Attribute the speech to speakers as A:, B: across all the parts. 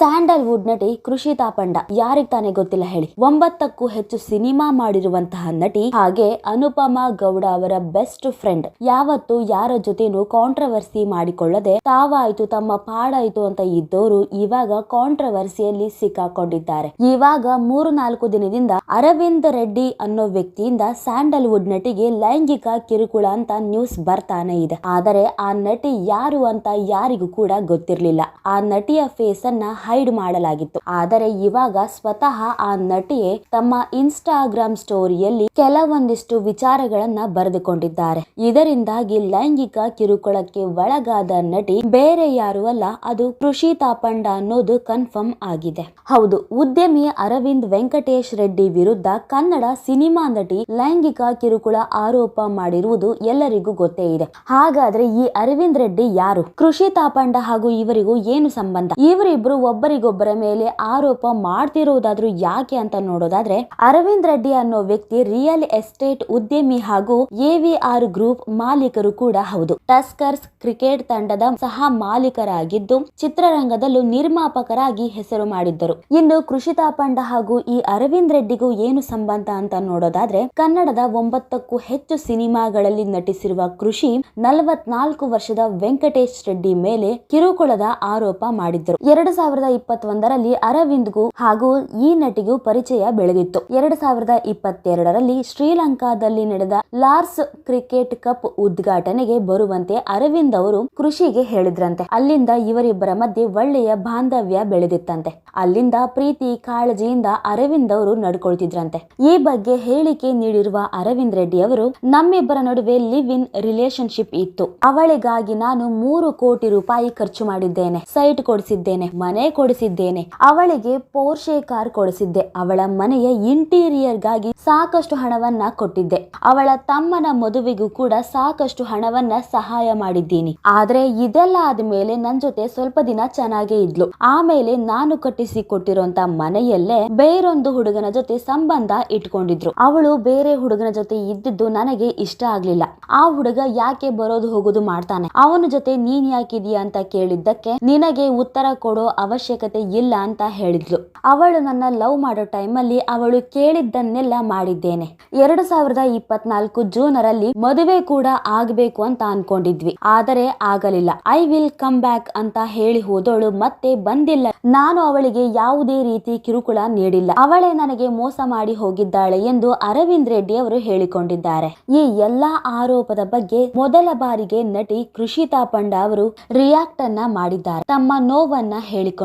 A: Sandalwood ನಟಿ ಕೃಷಿ ತಾಪಂಡ ಯಾರಿಗ್ ತಾನೇ ಗೊತ್ತಿಲ್ಲ ಹೇಳಿ. ಒಂಬತ್ತಕ್ಕೂ ಹೆಚ್ಚು ಸಿನಿಮಾ ಮಾಡಿರುವಂತಹ ನಟಿ ಹಾಗೆ ಅನುಪಮಾ ಗೌಡ ಅವರ ಬೆಸ್ಟ್ ಫ್ರೆಂಡ್. ಯಾವತ್ತು ಯಾರ ಜೊತೆನೂ ಕಾಂಟ್ರವರ್ಸಿ ಮಾಡಿಕೊಳ್ಳದೆ ತಾವಾಯ್ತು, ತಮ್ಮ ಪಾಡಾಯ್ತು ಅಂತ ಇದ್ದವರು ಇವಾಗ ಕಾಂಟ್ರವರ್ಸಿಯಲ್ಲಿ ಸಿಕ್ಕಾಕೊಂಡಿದ್ದಾರೆ. ಇವಾಗ ಮೂರು ನಾಲ್ಕು ದಿನದಿಂದ ಅರವಿಂದ್ ರೆಡ್ಡಿ ಅನ್ನೋ ವ್ಯಕ್ತಿಯಿಂದ ಸ್ಯಾಂಡಲ್ವುಡ್ ನಟಿಗೆ ಲೈಂಗಿಕ ಕಿರುಕುಳ ಅಂತ ನ್ಯೂಸ್ ಬರ್ತಾನೆ ಇದೆ. ಆದರೆ ಆ ನಟಿ ಯಾರು ಅಂತ ಯಾರಿಗೂ ಕೂಡ ಗೊತ್ತಿರಲಿಲ್ಲ. ಆ ನಟಿಯ ಫೇಸ್ ಅನ್ನ ಹೈಡ್ ಮಾಡಲಾಗಿತ್ತು. ಆದರೆ ಇವಾಗ ಸ್ವತಃ ಆ ನಟಿಯೇ ತಮ್ಮ ಇನ್ಸ್ಟಾಗ್ರಾಮ್ ಸ್ಟೋರಿಯಲ್ಲಿ ಕೆಲವೊಂದಿಷ್ಟು ವಿಚಾರಗಳನ್ನ ಬರೆದುಕೊಂಡಿದ್ದಾರೆ. ಇದರಿಂದಾಗಿ ಲೈಂಗಿಕ ಕಿರುಕುಳಕ್ಕೆ ಒಳಗಾದ ನಟಿ ಬೇರೆ ಯಾರು ಅಲ್ಲ, ಅದು ಕೃಷಿ ತಾಪಂಡ ಅನ್ನೋದು ಕನ್ಫರ್ಮ್ ಆಗಿದೆ. ಹೌದು, ಉದ್ಯಮಿ ಅರವಿಂದ್ ವೆಂಕಟೇಶ್ ರೆಡ್ಡಿ ವಿರುದ್ಧ ಕನ್ನಡ ಸಿನಿಮಾ ನಟಿ ಲೈಂಗಿಕ ಕಿರುಕುಳ ಆರೋಪ ಮಾಡಿರುವುದು ಎಲ್ಲರಿಗೂ ಗೊತ್ತೇ ಇದೆ. ಹಾಗಾದ್ರೆ ಈ ಅರವಿಂದ್ ರೆಡ್ಡಿ ಯಾರು? ಕೃಷಿ ತಾಪಂಡ ಹಾಗೂ ಇವರಿಗೂ ಏನು ಸಂಬಂಧ? ಇವರಿಬ್ರು ಒಬ್ಬರಿಗೊಬ್ಬರ ಮೇಲೆ ಆರೋಪ ಮಾಡ್ತಿರುವುದಾದ್ರೂ ಯಾಕೆ ಅಂತ ನೋಡೋದಾದ್ರೆ, ಅರವಿಂದ್ ರೆಡ್ಡಿ ಅನ್ನೋ ವ್ಯಕ್ತಿ ರಿಯಲ್ ಎಸ್ಟೇಟ್ ಉದ್ಯಮಿ ಹಾಗೂ ಎವಿಆರ್ ಗ್ರೂಪ್ ಮಾಲೀಕರು ಕೂಡ ಹೌದು. ಟಸ್ಕರ್ಸ್ ಕ್ರಿಕೆಟ್ ತಂಡದ ಸಹ ಮಾಲೀಕರಾಗಿದ್ದು, ಚಿತ್ರರಂಗದಲ್ಲೂ ನಿರ್ಮಾಪಕರಾಗಿ ಹೆಸರು ಮಾಡಿದ್ದರು. ಇನ್ನು ಕೃಷಿತಾ ತಾಪಂಡ ಹಾಗೂ ಈ ಅರವಿಂದ್ ರೆಡ್ಡಿಗೂ ಏನು ಸಂಬಂಧ ಅಂತ ನೋಡೋದಾದ್ರೆ, ಕನ್ನಡದ ಒಂಬತ್ತಕ್ಕೂ ಹೆಚ್ಚು ಸಿನಿಮಾಗಳಲ್ಲಿ ನಟಿಸಿರುವ ಕೃಷಿ ನಲವತ್ನಾಲ್ಕು ವರ್ಷದ ವೆಂಕಟೇಶ್ ರೆಡ್ಡಿ ಮೇಲೆ ಕಿರುಕುಳದ ಆರೋಪ ಮಾಡಿದ್ದರು. ಎರಡು ಸಾವಿರದ ಇಪ್ಪತ್ತೊಂದರಲ್ಲಿ ಅರವಿಂದ್ಗೂ ಹಾಗೂ ಈ ನಟಿಗೂ ಪರಿಚಯ ಬೆಳೆದಿತ್ತು. ಎರಡ್ ಸಾವಿರದ ಇಪ್ಪತ್ತೆರಡರಲ್ಲಿ ಶ್ರೀಲಂಕಾದಲ್ಲಿ ನಡೆದ ಲಾರ್ಸ್ ಕ್ರಿಕೆಟ್ ಕಪ್ ಉದ್ಘಾಟನೆಗೆ ಬರುವಂತೆ ಅರವಿಂದ್ ಅವರು ಕೃಷಿಗೆ ಹೇಳಿದ್ರಂತೆ. ಅಲ್ಲಿಂದ ಇವರಿಬ್ಬರ ಮಧ್ಯೆ ಒಳ್ಳೆಯ ಬಾಂಧವ್ಯ ಬೆಳೆದಿತ್ತಂತೆ. ಅಲ್ಲಿಂದ ಪ್ರೀತಿ, ಕಾಳಜಿಯಿಂದ ಅರವಿಂದ್ ಅವರು ನಡ್ಕೊಳ್ತಿದ್ರಂತೆ. ಈ ಬಗ್ಗೆ ಹೇಳಿಕೆ ನೀಡಿರುವ ಅರವಿಂದ್ ರೆಡ್ಡಿ ಅವರು, ನಮ್ಮಿಬ್ಬರ ನಡುವೆ ಲಿವ್ ಇನ್ ರಿಲೇಶನ್ಶಿಪ್ ಇತ್ತು. ಅವಳಿಗಾಗಿ ನಾನು ಮೂರು ಕೋಟಿ ರೂಪಾಯಿ ಖರ್ಚು ಮಾಡಿದ್ದೇನೆ, ಸೈಟ್ ಕೊಡಿಸಿದ್ದೇನೆ, ಮನೆ ಕೊಡಿಸಿದ್ದೇನೆ. ಅವಳಿಗೆ ಪೋರ್ಷೆ ಕಾರ್ ಕೊಡಿಸಿದ್ದೆ. ಅವಳ ಮನೆಯ ಇಂಟೀರಿಯರ್ಗಾಗಿ ಸಾಕಷ್ಟು ಹಣವನ್ನ ಕೊಟ್ಟಿದ್ದೆ. ಅವಳ ತಮ್ಮನ ಮದುವೆಗೂ ಕೂಡ ಸಾಕಷ್ಟು ಹಣವನ್ನ ಸಹಾಯ ಮಾಡಿದ್ದೀನಿ. ಆದ್ರೆ ಇದೆಲ್ಲ ಆದ್ಮೇಲೆ ನನ್ ಜೊತೆ ಸ್ವಲ್ಪ ದಿನ ಚೆನ್ನಾಗೇ ಇದ್ಲು. ಆಮೇಲೆ ನಾನು ಕಟ್ಟಿಸಿ ಕೊಟ್ಟಿರುವಂತ ಮನೆಯಲ್ಲೇ ಬೇರೊಂದು ಹುಡುಗನ ಜೊತೆ ಸಂಬಂಧ ಇಟ್ಕೊಂಡಿದ್ರು. ಅವಳು ಬೇರೆ ಹುಡುಗನ ಜೊತೆ ಇದ್ದಿದ್ದು ನನಗೆ ಇಷ್ಟ ಆಗ್ಲಿಲ್ಲ. ಆ ಹುಡುಗ ಯಾಕೆ ಬರೋದು ಹೋಗೋದು ಮಾಡ್ತಾನೆ? ಅವನ ಜೊತೆ ನೀನ್ ಯಾಕಿದೀಯ ಅಂತ ಕೇಳಿದ್ದಕ್ಕೆ ನಿನಗೆ ಉತ್ತರ ಕೊಡೋ ಅವಶ್ಯಕತೆ ಇಲ್ಲ ಅಂತ ಹೇಳಿದ್ಲು. ಅವಳು ನನ್ನ ಲವ್ ಮಾಡೋ ಟೈಮಲ್ಲಿ ಅವಳು ಕೇಳಿದ್ದನ್ನೆಲ್ಲ ಮಾಡಿದ್ದೇನೆ. ಎರಡು ಸಾವಿರದ ಇಪ್ಪತ್ನಾಲ್ಕು ಜೂನರಲ್ಲಿ ಮದುವೆ ಕೂಡ ಆಗ್ಬೇಕು ಅಂತ ಅನ್ಕೊಂಡಿದ್ವಿ. ಆದರೆ ಆಗಲಿಲ್ಲ. ಐ ವಿಲ್ ಕಮ್ ಬ್ಯಾಕ್ ಅಂತ ಹೇಳಿ ಹೋದವಳು ಮತ್ತೆ ಬಂದಿಲ್ಲ. ನಾನು ಅವಳಿಗೆ ಯಾವುದೇ ರೀತಿ ಕಿರುಕುಳ ನೀಡಿಲ್ಲ. ಅವಳೇ ನನಗೆ ಮೋಸ ಮಾಡಿ ಹೋಗಿದ್ದಾಳೆ ಎಂದು ಅರವಿಂದ್ ರೆಡ್ಡಿ ಅವರು ಹೇಳಿಕೊಂಡಿದ್ದಾರೆ. ಈ ಎಲ್ಲಾ ಆರೋಪದ ಬಗ್ಗೆ ಮೊದಲ ಬಾರಿಗೆ ನಟಿ ಕೃಷಿತಾ ಪಂಡ ಅವರು ರಿಯಾಕ್ಟ್ ಅನ್ನ ಮಾಡಿದ್ದಾರೆ. ತಮ್ಮ ನೋವನ್ನ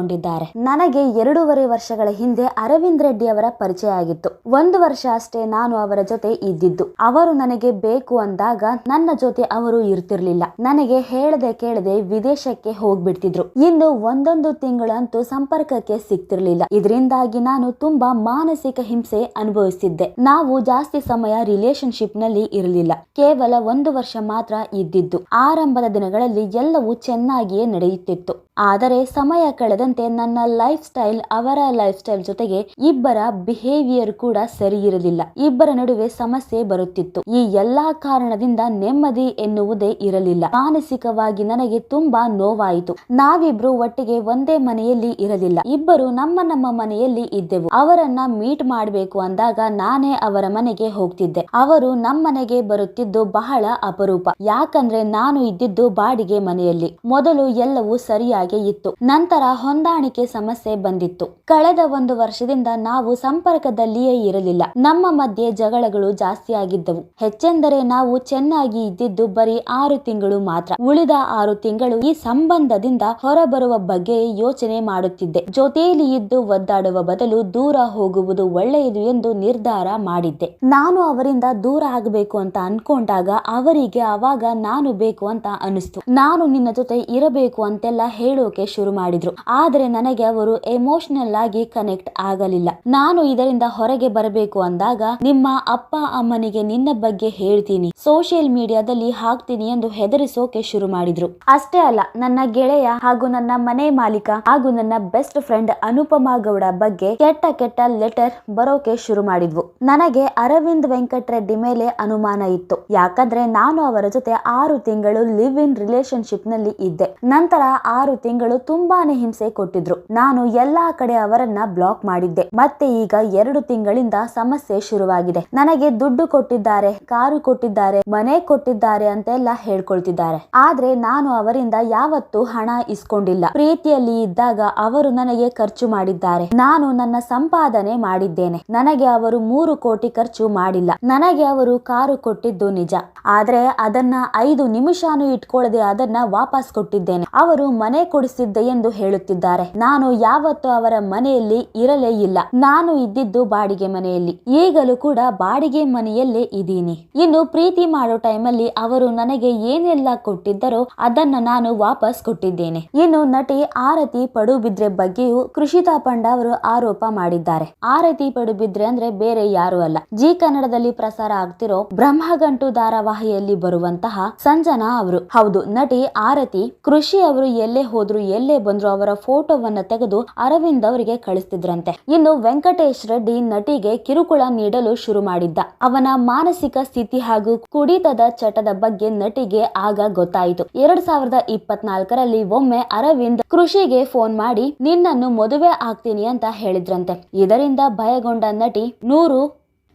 A: ಹೇಳಿಕೊಂಡಿದ್ದಾರೆ ನನಗೆ ಎರಡೂವರೆ ವರ್ಷಗಳ ಹಿಂದೆ ಅರವಿಂದ್ ರೆಡ್ಡಿ ಅವರ ಪರಿಚಯ ಆಗಿತ್ತು. ಒಂದು ವರ್ಷ ಅಷ್ಟೇ ನಾನು ಅವರ ಜೊತೆ ಇದ್ದಿದ್ದು. ಅವರು ನನಗೆ ಬೇಕು ಅಂದಾಗ ನನ್ನ ಜೊತೆ ಅವರು ಇರ್ತಿರ್ಲಿಲ್ಲ. ನನಗೆ ಹೇಳದೆ ಕೇಳದೆ ವಿದೇಶಕ್ಕೆ ಹೋಗ್ಬಿಡ್ತಿದ್ರು. ಇನ್ನು ಒಂದೊಂದು ತಿಂಗಳಂತೂ ಸಂಪರ್ಕಕ್ಕೆ ಸಿಗ್ತಿರ್ಲಿಲ್ಲ. ಇದರಿಂದಾಗಿ ನಾನು ತುಂಬಾ ಮಾನಸಿಕ ಹಿಂಸೆ ಅನುಭವಿಸಿದ್ದೆ ನಾವು ಜಾಸ್ತಿ ಸಮಯ ರಿಲೇಶನ್ಶಿಪ್ನಲ್ಲಿ ಇರಲಿಲ್ಲ. ಕೇವಲ ಒಂದು ವರ್ಷ ಮಾತ್ರ ಇದ್ದಿದ್ದು. ಆರಂಭದ ದಿನಗಳಲ್ಲಿ ಎಲ್ಲವೂ ಚೆನ್ನಾಗಿಯೇ ನಡೆಯುತ್ತಿತ್ತು. ಆದರೆ ಸಮಯ ಕಳೆದಂತೆ ನನ್ನ ಲೈಫ್ ಸ್ಟೈಲ್ ಅವರ ಲೈಫ್ ಸ್ಟೈಲ್ ಜೊತೆಗೆ ಇಬ್ಬರ ಬಿಹೇವಿಯರ್ ಕೂಡ ಸರಿ ಇರಲಿಲ್ಲ. ಇಬ್ಬರ ನಡುವೆ ಸಮಸ್ಯೆ ಬರುತ್ತಿತ್ತು. ಈ ಎಲ್ಲಾ ಕಾರಣದಿಂದ ನೆಮ್ಮದಿ ಎನ್ನುವುದೇ ಇರಲಿಲ್ಲ. ಮಾನಸಿಕವಾಗಿ ನನಗೆ ತುಂಬಾ ನೋವಾಯಿತು. ನಾವಿಬ್ರು ಒಟ್ಟಿಗೆ ಒಂದೇ ಮನೆಯಲ್ಲಿ ಇರಲಿಲ್ಲ. ಇಬ್ಬರು ನಮ್ಮ ನಮ್ಮ ಮನೆಯಲ್ಲಿ ಇದ್ದೆವು. ಅವರನ್ನ ಮೀಟ್ ಮಾಡಬೇಕು ಅಂದಾಗ ನಾನೇ ಅವರ ಮನೆಗೆ ಹೋಗ್ತಿದ್ದೆ. ಅವರು ನಮ್ಮನೆಗೆ ಬರುತ್ತಿದ್ದು ಬಹಳ ಅಪರೂಪ. ಯಾಕಂದ್ರೆ ನಾನು ಇದ್ದಿದ್ದು ಬಾಡಿಗೆ ಮನೆಯಲ್ಲಿ. ಮೊದಲು ಎಲ್ಲವೂ ಸರಿಯಾಗಿ ಇತ್ತು. ನಂತರ ಹೊಂದಾಣಿಕೆ ಸಮಸ್ಯೆ ಬಂದಿತ್ತು. ಕಳೆದ ಒಂದು ವರ್ಷದಿಂದ ನಾವು ಸಂಪರ್ಕದಲ್ಲಿಯೇ ಇರಲಿಲ್ಲ. ನಮ್ಮ ಮಧ್ಯೆ ಜಗಳಗಳು ಜಾಸ್ತಿ ಆಗಿದ್ದವು ಹೆಚ್ಚೆಂದರೆ ನಾವು ಚೆನ್ನಾಗಿ ಇದ್ದಿದ್ದು ಬರೀ ಆರು ತಿಂಗಳು ಮಾತ್ರ. ಉಳಿದ ಆರು ತಿಂಗಳು ಈ ಸಂಬಂಧದಿಂದ ಹೊರಬರುವ ಬಗ್ಗೆ ಯೋಚನೆ ಮಾಡುತ್ತಿದ್ದೆ. ಜೊತೆಯಲ್ಲಿ ಇದ್ದು ಒದ್ದಾಡುವ ಬದಲು ದೂರ ಹೋಗುವುದು ಒಳ್ಳೆಯದು ಎಂದು ನಿರ್ಧಾರ ಮಾಡಿದ್ದೆ. ನಾನು ಅವರಿಂದ ದೂರ ಆಗಬೇಕು ಅಂತ ಅನ್ಕೊಂಡಾಗ ಅವರಿಗೆ ಅವಾಗ ನಾನು ಬೇಕು ಅಂತ ಅನಿಸ್ತು. ನಾನು ನಿನ್ನ ಜೊತೆ ಇರಬೇಕು ಅಂತೆಲ್ಲ ಹೇಳೋಕೆ ಶುರು ಮಾಡಿದ್ರು. ಆದ್ರೆ ನನಗೆ ಅವರು ಎಮೋಷನಲ್ ಆಗಿ ಕನೆಕ್ಟ್ ಆಗಲಿಲ್ಲ. ನಾನು ಇದರಿಂದ ಹೊರಗೆ ಬರಬೇಕು ಅಂದಾಗ ನಿಮ್ಮ ಅಪ್ಪ, ಅಮ್ಮನಿಗೆ ನಿನ್ನ ಬಗ್ಗೆ ಹೇಳ್ತೀನಿ. ಸೋಷಿಯಲ್ ಮೀಡಿಯಾದಲ್ಲಿ ಹಾಕ್ತೀನಿ ಎಂದು ಹೆದರಿಸೋಕೆ ಶುರು ಮಾಡಿದ್ರು. ಅಷ್ಟೇ ಅಲ್ಲ, ನನ್ನ ಗೆಳೆಯ ಹಾಗೂ ನನ್ನ ಮನೆ ಮಾಲೀಕ ಹಾಗೂ ನನ್ನ ಬೆಸ್ಟ್ ಫ್ರೆಂಡ್ ಅನುಪಮಾ ಗೌಡ ಬಗ್ಗೆ ಕೆಟ್ಟ ಕೆಟ್ಟ ಲೆಟರ್ ಬರೋಕೆ ಶುರು ಮಾಡಿದ್ವು. ನನಗೆ ಅರವಿಂದ್ ವೆಂಕಟ್ ರೆಡ್ಡಿ ಮೇಲೆ ಅನುಮಾನ ಇತ್ತು. ಯಾಕಂದ್ರೆ ನಾನು ಅವರ ಜೊತೆ ಆರು ತಿಂಗಳು ಲಿವ್ ಇನ್ ರಿಲೇಶನ್ಶಿಪ್ನಲ್ಲಿ ಇದ್ದೆ. ನಂತರ ಆರು ತಿಂಗಳು ತುಂಬಾನೇ ಹಿಂಸೆ ಕೊಟ್ಟಿದ್ರು. ನಾನು ಎಲ್ಲಾ ಕಡೆ ಅವರನ್ನ ಬ್ಲಾಕ್ ಮಾಡಿದ್ದೆ. ಮತ್ತೆ ಈಗ ಎರಡು ತಿಂಗಳಿಂದ ಸಮಸ್ಯೆ ಶುರುವಾಗಿದೆ. ನನಗೆ ದುಡ್ಡು ಕೊಟ್ಟಿದ್ದಾರೆ, ಕಾರು ಕೊಟ್ಟಿದ್ದಾರೆ, ಮನೆ ಕೊಟ್ಟಿದ್ದಾರೆ ಅಂತೆಲ್ಲ ಹೇಳ್ಕೊಳ್ತಿದ್ದಾರೆ. ಆದ್ರೆ ನಾನು ಅವರಿಂದ ಯಾವತ್ತೂ ಹಣ ಇಸ್ಕೊಂಡಿಲ್ಲ. ಪ್ರೀತಿಯಲ್ಲಿ ಇದ್ದಾಗ ಅವರು ನನಗೆ ಖರ್ಚು ಮಾಡಿದ್ದಾರೆ. ನಾನು ನನ್ನ ಸಂಪಾದನೆ ಮಾಡಿದ್ದೇನೆ. ನನಗೆ ಅವರು ಮೂರು ಕೋಟಿ ಖರ್ಚು ಮಾಡಿಲ್ಲ. ನನಗೆ ಅವರು ಕಾರು ಕೊಟ್ಟಿದ್ದು ನಿಜ. ಆದ್ರೆ ಅದನ್ನ ಐದು ನಿಮಿಷಾನು ಇಟ್ಕೊಳ್ಳದೆ ಅದನ್ನ ವಾಪಸ್ ಕೊಟ್ಟಿದ್ದೇನೆ. ಅವರು ಮನೆ ಕೊಡಿಸಿದ್ದೆ ಎಂದು ಹೇಳುತ್ತಿದ್ದಾರೆ. ನಾನು ಯಾವತ್ತೂ ಅವರ ಮನೆಯಲ್ಲಿ ಇರಲೇ ಇಲ್ಲ. ನಾನು ಇದ್ದಿದ್ದು ಬಾಡಿಗೆ ಮನೆಯಲ್ಲಿ. ಈಗಲೂ ಕೂಡ ಬಾಡಿಗೆ ಮನೆಯಲ್ಲೇ ಇದ್ದೀನಿ. ಇನ್ನು ಪ್ರೀತಿ ಮಾಡೋ ಟೈಮಲ್ಲಿ ಅವರು ನನಗೆ ಏನೆಲ್ಲ ಕೊಟ್ಟಿದ್ದರೋ ಅದನ್ನ ನಾನು ವಾಪಸ್ ಕೊಟ್ಟಿದ್ದೇನೆ. ಇನ್ನು ನಟಿ ಆರತಿ ಪಡುಬಿದ್ರೆ ಬಗ್ಗೆಯೂ ಕೃಷಿತಾ ಪಂಡ ಅವರು ಆರೋಪ ಮಾಡಿದ್ದಾರೆ. ಆರತಿ ಪಡುಬಿದ್ರೆ ಅಂದ್ರೆ ಬೇರೆ ಯಾರು ಅಲ್ಲ. ಜಿ ಕನ್ನಡದಲ್ಲಿ ಪ್ರಸಾರ ಆಗ್ತಿರೋ ಬ್ರಹ್ಮಗಂಟು ಧಾರಾವಾಹಿಯಲ್ಲಿ ಬರುವಂತಹ ಸಂಜನಾ ಅವರು. ಹೌದು, ನಟಿ ಆರತಿ ಕೃಷಿ ಅವರು ಎಲ್ಲೇ ಹೋದ್ರು ಎಲ್ಲೇ ಬಂದ್ರು ಅವರ ಫೋಟೋವನ್ನ ತೆಗೆದು ಅರವಿಂದ್ ಅವರಿಗೆ ಕಳಿಸ್ತಿದ್ರಂತೆ. ಇನ್ನು ವೆಂಕಟೇಶ್ ರೆಡ್ಡಿ ನಟಿಗೆ ಕಿರುಕುಳ ನೀಡಲು ಶುರು ಮಾಡಿದ್ದ. ಅವನ ಮಾನಸಿಕ ಸ್ಥಿತಿ ಹಾಗೂ ಕುಡಿತದ ಚಟದ ಬಗ್ಗೆ ನಟಿಗೆ ಆಗ ಗೊತ್ತಾಯಿತು. ಎರಡ್ ಸಾವಿರದ ಇಪ್ಪತ್ನಾಲ್ಕರಲ್ಲಿ ಒಮ್ಮೆ ಅರವಿಂದ್ ಕೃಷಿಗೆ ಫೋನ್ ಮಾಡಿ, ನಿನ್ನನ್ನು ಮದುವೆ ಆಗ್ತೀನಿ ಅಂತ ಹೇಳಿದ್ರಂತೆ. ಇದರಿಂದ ಭಯಗೊಂಡ ನಟಿ ನೂರು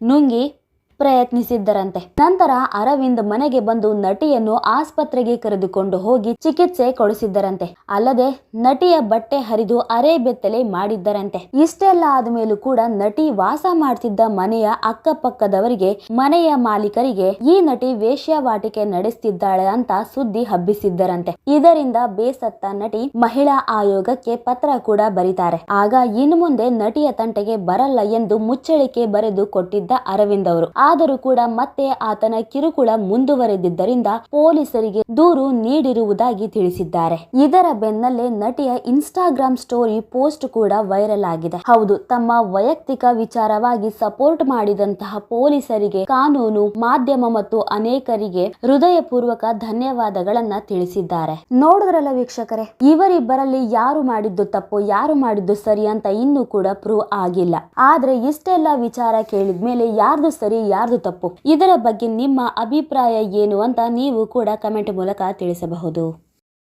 A: ನುಂಗಿ ಪ್ರಯತ್ನಿಸಿದ್ದರಂತೆ. ನಂತರ ಅರವಿಂದ್ ಮನೆಗೆ ಬಂದು ನಟಿಯನ್ನು ಆಸ್ಪತ್ರೆಗೆ ಕರೆದುಕೊಂಡು ಹೋಗಿ ಚಿಕಿತ್ಸೆ ಕೊಡಿಸಿದ್ದರಂತೆ. ಅಲ್ಲದೆ ನಟಿಯ ಬಟ್ಟೆ ಹರಿದು ಅರೆ ಬೆತ್ತಲೆ ಮಾಡಿದ್ದರಂತೆ. ಇಷ್ಟೆಲ್ಲ ಆದ್ಮೇಲೂ ಕೂಡ ನಟಿ ವಾಸ ಮಾಡ್ತಿದ್ದ ಮನೆಯ ಅಕ್ಕಪಕ್ಕದವರಿಗೆ, ಮನೆಯ ಮಾಲೀಕರಿಗೆ ಈ ನಟಿ ವೇಶ್ಯಾವಾಟಿಕೆ ನಡೆಸ್ತಿದ್ದಾಳೆ ಅಂತ ಸುದ್ದಿ ಹಬ್ಬಿಸಿದ್ದರಂತೆ. ಇದರಿಂದ ಬೇಸತ್ತ ನಟಿ ಮಹಿಳಾ ಆಯೋಗಕ್ಕೆ ಪತ್ರ ಕೂಡ ಬರೀತಾರೆ. ಆಗ ಇನ್ನು ಮುಂದೆ ನಟಿಯ ತಂಟೆಗೆ ಬರಲ್ಲ ಎಂದು ಮುಚ್ಚಳಿಕೆ ಬರೆದು ಕೊಟ್ಟಿದ್ದ ಅರವಿಂದ್ ಅವರು. ಆದರೂ ಕೂಡ ಮತ್ತೆ ಆತನ ಕಿರುಕುಳ ಮುಂದುವರೆದಿದ್ದರಿಂದ ಪೊಲೀಸರಿಗೆ ದೂರು ನೀಡಿರುವುದಾಗಿ ತಿಳಿಸಿದ್ದಾರೆ. ಇದರ ಬೆನ್ನಲ್ಲೇ ನಟಿಯ ಇನ್ಸ್ಟಾಗ್ರಾಮ್ ಸ್ಟೋರಿ ಪೋಸ್ಟ್ ಕೂಡ ವೈರಲ್ ಆಗಿದೆ. ಹೌದು, ತಮ್ಮ ವೈಯಕ್ತಿಕ ವಿಚಾರವಾಗಿ ಸಪೋರ್ಟ್ ಮಾಡಿದಂತಹ ಪೊಲೀಸರಿಗೆ ಕಾನೂನು, ಮಾಧ್ಯಮ ಮತ್ತು ಅನೇಕರಿಗೆ ಹೃದಯಪೂರ್ವಕ ಧನ್ಯವಾದಗಳನ್ನ ತಿಳಿಸಿದ್ದಾರೆ. ನೋಡಿದ್ರಲ್ಲ ವೀಕ್ಷಕರೇ, ಇವರಿಬ್ಬರಲ್ಲಿ ಯಾರು ಮಾಡಿದ್ದು ತಪ್ಪು, ಯಾರು ಮಾಡಿದ್ದು ಸರಿ ಅಂತ ಇನ್ನೂ ಕೂಡ ಪ್ರೂವ್ ಆಗಿಲ್ಲ. ಆದ್ರೆ ಇಷ್ಟೆಲ್ಲ ವಿಚಾರ ಕೇಳಿದ್ಮೇಲೆ ಯಾರ್ದು ಸರಿ ಯಾರ್ದು ತಪ್ಪು? ಇದರ ಬಗ್ಗೆ ನಿಮ್ಮ ಅಭಿಪ್ರಾಯ ಏನು ಅಂತ ನೀವು ಕೂಡ ಕಮೆಂಟ್ ಮೂಲಕ ತಿಳಿಸಬಹುದು.